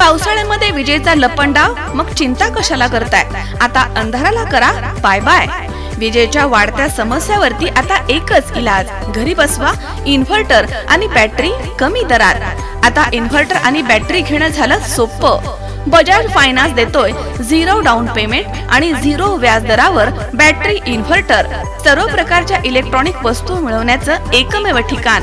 पावसाळ्यामध्ये विजेचा लपंडाव? मग चिंता कशाला करताय? आता अंधाराला करा. बाय बाय विजेच्या वाढत्या समस्यावरती आता एकच इलाज. घरी बसवा. इन्व्हर्टर आणि बॅटरी कमी दरात. आता इन्व्हर्टर आणि बॅटरी घेणं झालं सोपं. बजाज फायनान्स देतोय झिरो डाऊन पेमेंट आणि झिरो व्याज दरावर बॅटरी इन्व्हर्टर. सर्व प्रकारच्या इलेक्ट्रॉनिक वस्तू मिळवण्याचं एकमेव ठिकाण.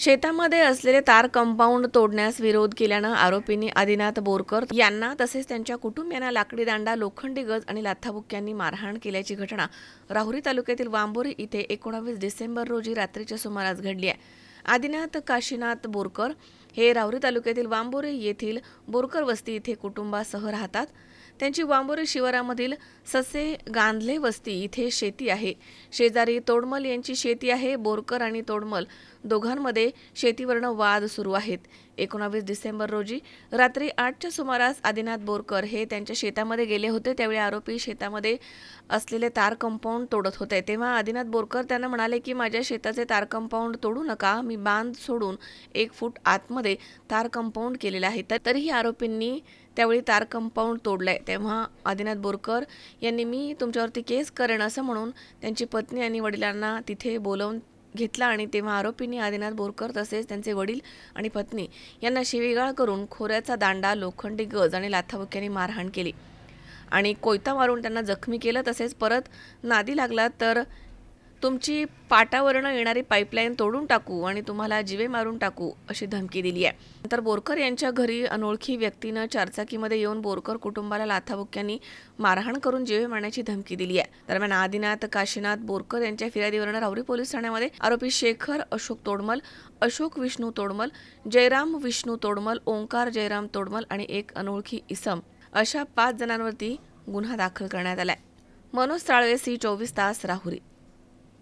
शेतामध्ये असलेले तार कंपाऊंड तोडण्यास विरोध केल्यानं आरोपींनी आदिनाथ बोरकर यांना तसेच त्यांच्या कुटुंबियांना लाकडी दांडा लोखंडी गज आणि लाथाबुक्यांनी मारहाण केल्याची घटना राहुरी तालुक्यातील वांबोरी इथे एकोणावीस डिसेंबर रोजी रात्रीच्या सुमारास घडली आहे. आदिनाथ काशीनाथ बोरकर हे राहुरी तालुक्यातील वांबोरी येथील बोरकर वस्ती इथे कुटुंबासह राहतात. त्यांची वांबोरी शिवारामधील ससे गांधले वस्ती इथे शेती आहे. शेजारी तोडमल यांची शेती आहे. बोरकर आणि तोडमल दोघांमध्ये शेतीवरनं वाद सुरू आहेत. एकोणावीस डिसेंबर रोजी रात्री आठच्या सुमारास आदिनाथ बोरकर हे त्यांच्या शेतामध्ये गेले होते. त्यावेळी आरोपी शेतामध्ये असलेले तार कंपाऊंड तोडत होते. तेव्हा आदिनाथ बोरकर त्यांना म्हणाले की माझ्या शेताचे तार कंपाऊंड तोडू नका. मी बांध सोडून एक फूट आतमध्ये तार कंपाऊंड केलेलं आहे. तर तरीही आरोपींनी त्यावेळी तार कंपाऊंड तोडलंय. तेव्हा आदिनाथ बोरकर यांनी मी तुमच्यावरती केस करेन असं म्हणून त्यांची पत्नी आणि वडिलांना तिथे बोलवून घेतला आणि तेव्हा आरोपींनी आदिनाथ बोरकर तसेच त्यांचे वडील आणि पत्नी यांना शिवीगाळ करून खोऱ्याचा दांडा लोखंडी गज आणि लाथाबुक्यांनी मारहाण केली. आणि कोयता मारून त्यांना जखमी केलं तसेच परत नादी लागला तर तुमची पाटावरनं येणारी पाईपलाईन तोडून टाकू आणि तुम्हाला जिवे मारून टाकू अशी धमकी दिली आहे. नंतर बोरकर यांच्या घरी अनोळखी व्यक्तीनं चारचाकीमध्ये येऊन बोरकर कुटुंबाला लाथाबुक्यांनी मारहाण करून जिवे मारण्याची धमकी दिली आहे. दरम्यान आदिनाथ काशीनाथ बोरकर यांच्या फिर्यादीवरनं राहुरी पोलीस ठाण्यामध्ये आरोपी शेखर अशोक तोडमल अशोक विष्णू तोडमल जयराम विष्णू तोडमल ओंकार जयराम तोडमल आणि एक अनोळखी इसम अशा पाच जणांवरती गुन्हा दाखल करण्यात आलाय. मनोज साळवे सी चोवीस तास राहुरी.